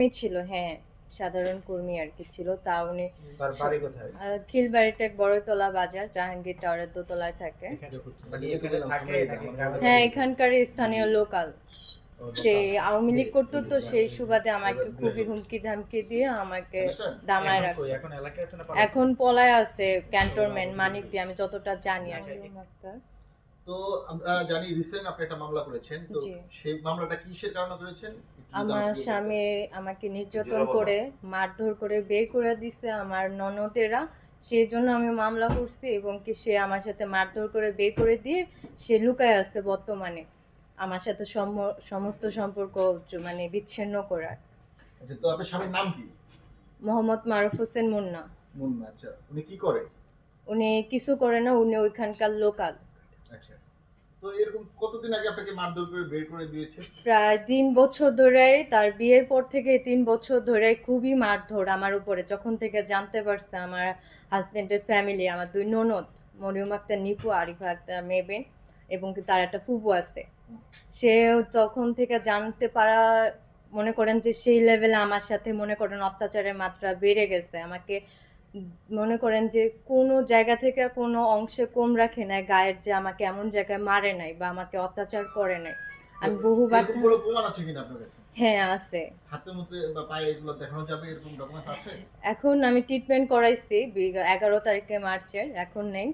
কর্মী ছিল হ্যাঁ সাধারণ কর্মী আর কি ছিল তা উনি তার বাড়ি কোথায়? আহ, খিলবাড়িতে বড়তলা বাজার জাহাঙ্গীর টাওয়ারের দোতলায় থাকে। মানে থাকে হ্যাঁ এখানকার স্থানীয় লোকাল। সে আওয়ামী লীগ করতো তো সেই সুবাদে আমাকে খুবই হুমকি ধামকি দিয়ে আমাকে দামায় রাখতো। এখন এলাকায় আছে না এখন পলায় আছে ক্যান্টনমেন্ট মানিক দিয়ে আমি যতটা জানি আর কি। আক্তার। তো আমরা জানি রিসেন্ট আপনি একটা মামলা করেছেন। তো সেই মামলাটা কিসের কারণে করেছেন? আমার স্বামী আমাকে নির্যাতন করে মারধর করে বের করে দিছে আমার ননদেরা। সেই জন্য আমি মামলা করছি এবং কি সে আমার সাথে মারধর করে বের করে দিয়ে সে লুকায় আছে বর্তমানে আমার সাথে সম- সমস্ত সম্পর্ক মানে বিচ্ছিন্ন করার। আচ্ছা তো আপনার স্বামীর নাম কি? মোহাম্মদ মারুফ হোসেন মুন্না। মুন্না আচ্ছা। উনি কি করে? উনি কিছু করে না উনি ওইখানকার লোকাল। আচ্ছা। তো এরকম কতদিন আগে আপনাকে মারধর করে বের করে দিয়েছে? প্রায় তিন বছর ধরে তার বিয়ের পর থেকে তিন বছর ধরে খুবই মারধর আমার উপরে। যখন থেকে জানতে পারছে আমার হাজবেন্ডের ফ্যামিলি আমার দুই ননদ, মরিয়ম আক্তার, নিপু, আরিফা আক্তার মেবেন এবং তার একটা ফুপু আছে। সে তখন থেকে জানতে পারা, মনে করেন যে সেই লেভেলে আমার সাথে মনে করেন অত্যাচারের মাত্রা বেড়ে গেছে। আমাকে মনে করেন যে কোনো জায়গা থেকে কোনো অংশে কম রাখে নাই গায়ের যে আমাকে এমন জায়গায় মারে নাই বা আমাকে অত্যাচার করে নাই। আমি বহুবার প্রমাণ আছে কিনা আপনার কাছে? হ্যাঁ আছে। হাতের মধ্যে বা পায়ে এগুলো দেখানো যাবে? এরকম ডকুমেন্ট আছে? এখন আমি ট্রিটমেন্ট করাইছি বিগ- এগারো তারিখে মার্চের এখন নেই।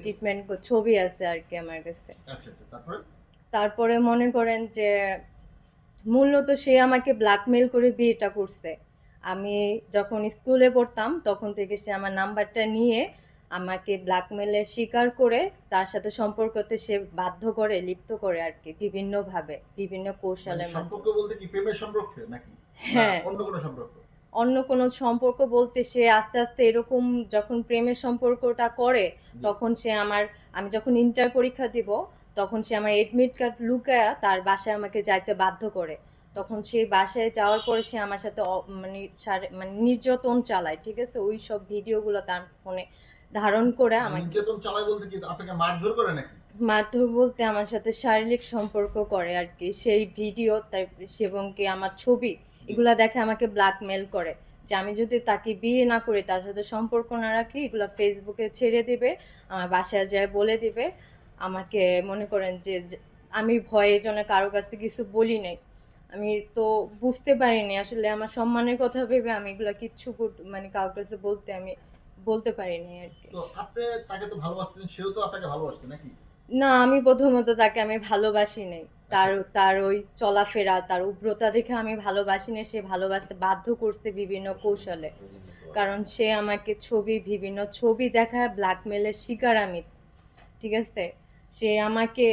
ট্রিটমেন্ট ছবি আছে আর কি আমার কাছে। আচ্ছা আচ্ছা তারপরে? তারপরে মনে করেন যে মূলত সে আমাকে ব্ল্যাকমেল করে বিয়েটা করছে। আমি যখন স্কুলে পড়তাম তখন থেকে সে আমার নাম্বারটা নিয়ে আমাকে ব্ল্যাকমেলের শিকার করে তার সাথে সম্পর্কতে সে বাধ্য করে লিপ্ত করে আর কি বিভিন্নভাবে বিভিন্ন মানে কৌশলের সম্পর্ক মাধ্যমে। বলতে কি প্রেমের সম্পর্ক নাকি? হ্যাঁ। অন্য কোনো সম্পর্ক? অন্য কোনো সম্পর্ক বলতে সে আস্তে আস্তে এরকম যখন প্রেমের সম্পর্কটা করে তখন সে আমার আমি যখন ইন্টার পরীক্ষা দিব তখন সে আমার এডমিট কার্ড লুকায়া তার বাসায় আমাকে যাইতে বাধ্য করে। তখন সেই বাসায় যাওয়ার পরে সে আমার সাথে মানে মানে নির্যাতন চালায় ঠিক আছে? ওই সব ভিডিওগুলো তার ফোনে ধারণ করে আমাকে নির্যাতন চালায় বলতে কি আপনাকে মারধর করে নাকি? মারধর বলতে আমার সাথে শারীরিক সম্পর্ক করে আর কি। সেই ভিডিও তাই এবং কি আমার ছবি এগুলা দেখে আমাকে ব্ল্যাকমেল করে যে আমি যদি তাকে বিয়ে না করি তার সাথে সম্পর্ক না রাখি এগুলো ফেসবুকে ছেড়ে দিবে আমার বাসায় যায় বলে দিবে। আমাকে মনে করেন যে যে আমি ভয়ে জন্য কারও কাছে কিছু বলি নাই। আমি তো বুঝতে পারিনি। আসলে আমার সম্মানের কথা ভেবে আমি এগুলো কিচ্ছু মানে কাউকে বলতে আমি বলতে পারিনি আর কি। তো আপনি তাকে তো ভালোবাসতেন সেও তো আপনাকে ভালোবাসতো নাকি? না আমি প্রথমত তাকে আমি ভালোবাসি নাই। তার তার ওই চলাফেরা তার উগ্রতা দেখে আমি ভালোবাসি না সে ভালোবাসতে বাধ্য করছে বিভিন্ন কৌশলে। কারণ সে আমাকে ছবি বিভিন্ন ছবি দেখায় ব্ল্যাকমেলের শিকার আমি ঠিক আছে? সে আমাকে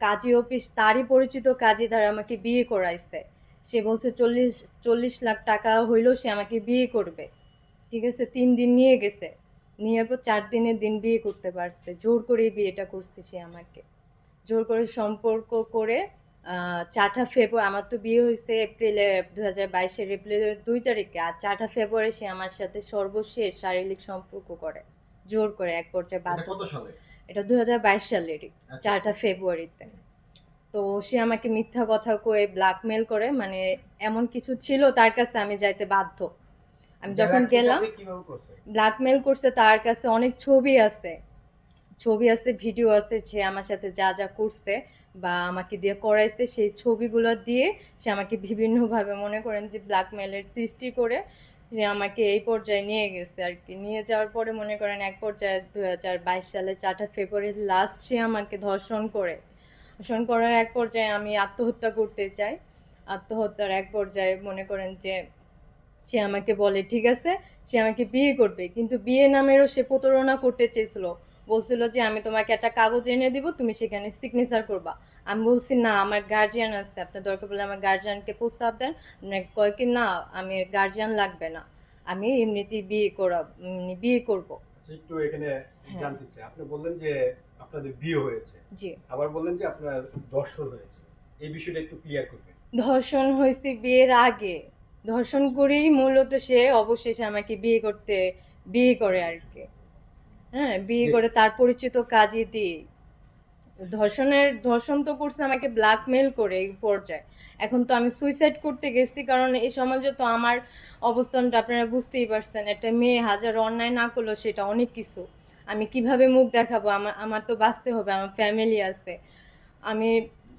কাজী অফিস তারই পরিচিত কাজী দ্বারা আমাকে বিয়ে করাইছে। সে বলছে চল্লিশ চল্লিশ লাখ টাকা হইলেও সে আমাকে বিয়ে করবে। ঠিক আছে? তিন দিন নিয়ে গেছে। নিয়ে পর চার দিনের দিন বিয়ে করতে পারছে। জোর করে বিয়েটা করছে সে আমাকে। জোর করে সম্পর্ক করে আহ, চারটা ফেব্রুয়ারি আমার তো বিয়ে হয়েছে এপ্রিলে দু হাজার বাইশের এপ্রিলের দুই তারিখে। আর চারটা ফেব্রুয়ারি সে আমার সাথে সর্বশেষ শারীরিক সম্পর্ক করে। জোর করে এক পর্যায়ে বাধ্য এটা দু হাজার বাইশ সালেরই আচ্ছা, চারটা ফেব্রুয়ারিতে। তো সে আমাকে মিথ্যা কথা কয়ে ব্ল্যাকমেল করে মানে এমন কিছু ছিল তার কাছে আমি যাইতে বাধ্য। আমি যখন গেলাম ব্ল্যাকমেল করছে? তার কাছে অনেক ছবি আছে। ছবি আছে ভিডিও আছে সে আমার সাথে যা যা করছে বা আমাকে দিয়ে করাইছে সেই ছবিগুলো দিয়ে সে আমাকে বিভিন্নভাবে মনে করেন যে ব্ল্যাকমেলের সৃষ্টি করে সে আমাকে এই পর্যায়ে নিয়ে গেছে আর কি নিয়ে যাওয়ার পরে মনে করেন এক পর্যায়ে দু হাজার বাইশ সালে চারটা ফেব্রুয়ারি লাস্ট সে আমাকে ধর্ষণ করে। ধর্ষণ করার এক পর্যায়ে আমি আত্মহত্যা করতে চাই। আত্মহত্যার এক পর্যায়ে মনে করেন যে সে আমাকে বলে, ঠিক আছে, সে আমাকে বিয়ে করবে। কিন্তু বিয়ে নামেরও সে প্রতারণা করতে চেয়েছিল। বলছিল যে আমি তোমাকে একটা কাগজ এনে দিব তুমি সেখানে সিগনেচার করবা। আমি বলছি না আমার গার্জিয়ান আছে আপনার দরকার পড়লে আমার গার্জিয়ানকে প্রস্তাব দেন। মানে কয় কি না আমি গার্জিয়ান লাগবে না আমি এমনিতেই বিয়ে করা বিয়ে করব। আচ্ছা, একটু এখানে হ্যাঁ। জানতে চাই আপনি বললেন যে আপনাদের বিয়ে হয়েছে। জি। আবার বললেন যে আপনার দর্শন হয়েছে। এই বিষয়টা একটু ক্লিয়ার করবেন। ধর্ষণ হয়েছে বিয়ের আগে। ধর্ষণ করেই মূলত সে অবশেষে আমাকে বিয়ে করতে বিয়ে করে আর কি। হ্যাঁ বিয়ে করে তার পরিচিত কাজই দিয়ে ধর্ষণের ধর্ষণ তো করছে আমাকে ব্ল্যাকমেল করে এই পর্যায়ে। এখন তো আমি সুইসাইড করতে গেছি কারণ এই সমাজে তো আমার অবস্থানটা আপনারা বুঝতেই পারছেন। একটা মেয়ে হাজার অন্যায় না করলেও সেটা অনেক কিছু। আমি কীভাবে মুখ দেখাবো? আমার আমার তো বাঁচতে হবে আমার ফ্যামিলি আছে। আমি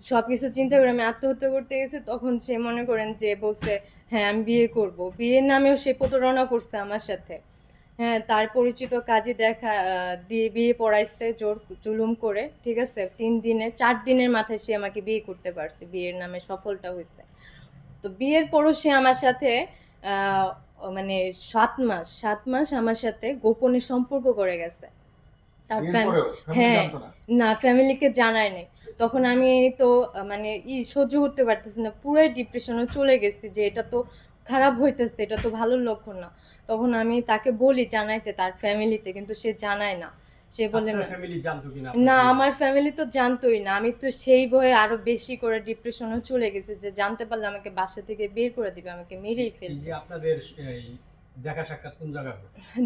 সব কিছু চিন্তা করে আমি আত্মহত্যা করতে গেছি তখন সে মনে করেন যে বলছে হ্যাঁ আমি বিয়ে করব। বিয়ের নামেও সে প্রতারণা করছে আমার সাথে। হ্যাঁ তার পরিচিত কাজে দেখা দিয়ে বিয়ে পড়াইছে জোর জুলুম করে ঠিক আছে? তিন দিনে চার দিনের মাথায় সে আমাকে বিয়ে করতে পারছে বিয়ের নামে সফলটা হয়েছে। তো বিয়ের পরও সে আমার সাথে মানে সাত মাস সাত মাস আমার সাথে গোপনে সম্পর্ক করে গেছে। তার হ্যাঁ। না? না ফ্যামিলিকে জানায় নাই। তখন আমি তো মানে ই সহ্য করতে পারতেছি না পুরাই ডিপ্রেশনে চলে গেছি যে এটা তো খারাপ হইতেছে এটা তো ভালো লক্ষণ না। তখন আমি তাকে বলি জানাইতে তার ফ্যামিলিতে কিন্তু সে জানায় না। সে বলে না। আমার ফ্যামিলি তো জানতোই না। আমি তো সেই ভয়ে আরও বেশি করে ডিপ্রেশনে চলে গেছি যে জানতে পারলে আমাকে বাসা থেকে বের করে দিবে আমাকে মেরেই ফেলবে। আপনাদের দেখা সাক্ষাৎ কোন জায়গায়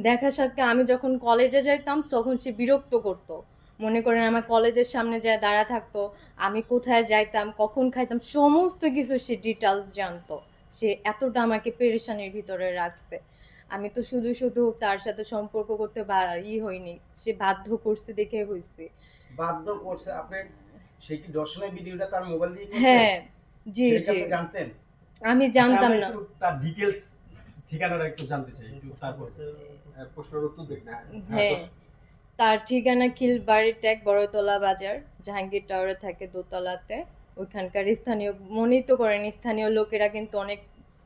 দেখা সাক্ষে আমি যখন কলেজে যাইতাম তখন সে বিরক্ত করতো। মনে করেন আমার কলেজের সামনে যায় দাঁড়া থাকতো। আমি কোথায় যাইতাম কখন খাইতাম সমস্ত কিছু সে ডিটেলস জানতো। সে এতটা আমাকে পেরেশানির ভিতরে রাখছে। আমি তো শুধু শুধু তার সাথে সম্পর্ক করতে বা ই হয়নি সে বাধ্য করছে দেখে হয়েছে বাধ্য করছে আপনি সেই কি দর্শনের ভিডিওটা তার মোবাইল দিয়ে হ্যাঁ জি জি। জানতেন? আমি জানতাম আচ্ছা, না। তার ডিটেলস ঠিকানাটা একটু জানতে চাই একটু তারপর। হ্যাঁ, প্রশ্নের উত্তর দেখ না হ্যাঁ তার ঠিকানা খিলবাড়ি ট্যাগ বড়তলা বাজার জাহাঙ্গীর টাওয়ারে থাকে দোতলাতে। ওইখানকার স্থানীয় মনেই তো করেন। স্থানীয় লোকেরা কিন্তু অনেক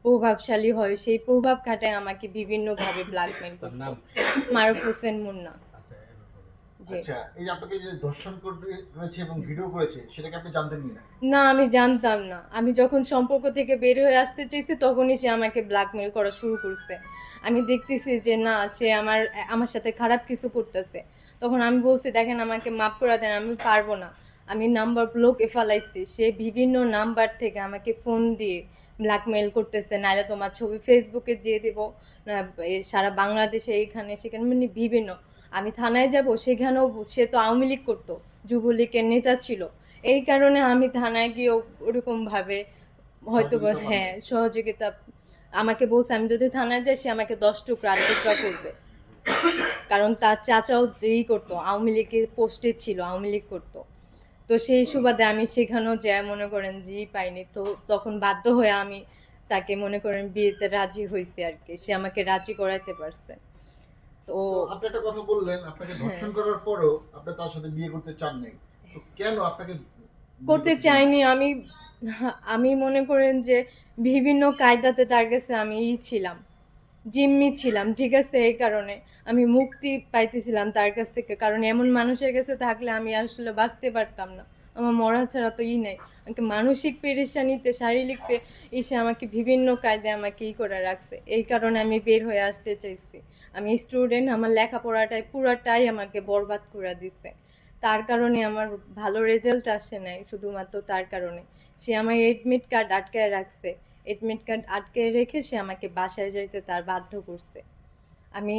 প্রভাবশালী হয়। সেই প্রভাব খাটায় আমাকে বিভিন্নভাবে ব্ল্যাকমেল তার করতো। মারুফ হোসেন মুন্না। আচ্ছা আচ্ছা এই যে আপনাকে যে দর্শন করে- করেছে এবং ভিডিও করেছে সেটাকে আপনি জানতেন না না আমি জানতাম না। আমি যখন সম্পর্ক থেকে বের হয়ে আসতে চেয়েছি তখনই সে আমাকে ব্ল্যাকমেল করা শুরু করছে। আমি দেখতেছি যে না সে আমার আমার সাথে খারাপ কিছু করতেছে। তখন আমি বলছি দেখেন আমাকে মাফ করে দেন আমি পারব না। আমি নাম্বার ব্লকে ফেলাইছি। সে বিভিন্ন নাম্বার থেকে আমাকে ফোন দিয়ে ব্ল্যাকমেল করতেছে নাহলে তোমার ছবি ফেসবুকে দিয়ে দেবো সারা বাংলাদেশে এইখানে সেখানে মানে বিভিন্ন। আমি থানায় যাব সেখানেও সে তো আওয়ামী লীগ করতো যুবলীগের নেতা ছিল। এই কারণে আমি থানায় গিয়েও ওরকমভাবে হয়তো হ্যাঁ সহযোগিতা আমাকে বলছে আমি যদি থানায় যাই সে আমাকে দশ টুকরা আট টুকরা করবে। কারণ তার চাচাও ই করতো আওয়ামী লীগের পোস্টে ছিল আওয়ামী লীগ করতো। তো সেই সুবাদে আমি সেখানেও যা মনে করেন জি পাইনি। তো তখন বাধ্য হয়ে আমি তাকে মনে করেন বিয়েতে রাজি হয়েছি আর কি। সে আমাকে রাজি করাইতে পারছে। তো আপনি একটা কথা বললেন আপনাকে হ্যাঁ। ধর্ষণ করার পরেও আপনি তার সাথে বিয়ে করতে চান নাই। তো কেন আপনাকে করতে চাইনি আমি আমি মনে করেন যে বিভিন্ন কায়দাতে তার কাছে আমি ই ছিলাম। জিম্মি ছিলাম, ঠিক আছে, এই কারণে। আমি মুক্তি পাইতেছিলাম তার কাছ থেকে, কারণ এমন মানুষের কাছে থাকলে আমি আসলে বাঁচতে পারতাম না। আমার মরা ছাড়া তো ই নাই। আমাকে মানসিক পেরেশানিতে, শারীরিক ইসে আমাকে বিভিন্ন কায়দায় আমাকে ই করে রাখছে। এই কারণে আমি বের হয়ে আসতে চাইছি। আমি স্টুডেন্ট আমার লেখাপড়াটাই, পুরাটাই আমাকে বরবাদ করে দিছে। তার কারণে আমার ভালো রেজাল্ট আসে নাই, শুধুমাত্র তার কারণে। সে আমার এডমিট কার্ড আটকায় রাখছে। এডমিট কার্ড আটকে রেখে সে আমাকে বাসায় যাইতে তার বাধ্য করছে। আমি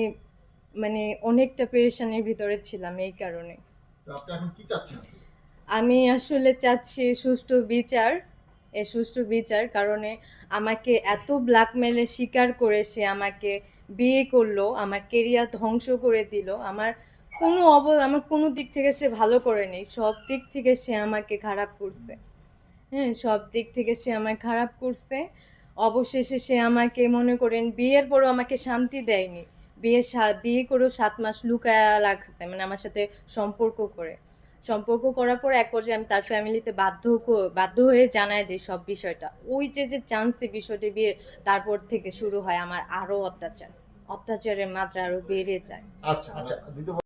মানে অনেকটা পেরেশানির ভিতরে ছিলাম এই কারণে। আমি আসলে চাচ্ছি সুষ্ঠু বিচার এ সুষ্ঠু বিচার কারণে আমাকে এত ব্ল্যাকমেলের শিকার করে সে আমাকে বিয়ে করল আমার কেরিয়ার ধ্বংস করে দিল। আমার কোনো অব আমার কোনো দিক থেকে সে ভালো করেনি সব দিক থেকে সে আমাকে খারাপ করছে। হ্যাঁ সব দিক থেকে সে আমায় খারাপ করছে। অবশেষে সে আমাকে, মনে করেন, বিয়ের পরও আমাকে শান্তি দেয়নি। বিয়ে বিয়ে করেও সাত মাস লুকায়া লাগছে মানে আমার সাথে সম্পর্ক করে। সম্পর্ক করার পর এক পর্যায়ে আমি তার ফ্যামিলিতে বাধ্য বাধ্য হয়ে জানাই দিই সব বিষয়টা। ওই যে যে চান্সে বিষয়টি বিয়ে তারপর থেকে শুরু হয় আমার আরও অত্যাচার। অত্যাচারের মাত্রা আরও বেড়ে যায়। আচ্ছা আচ্ছা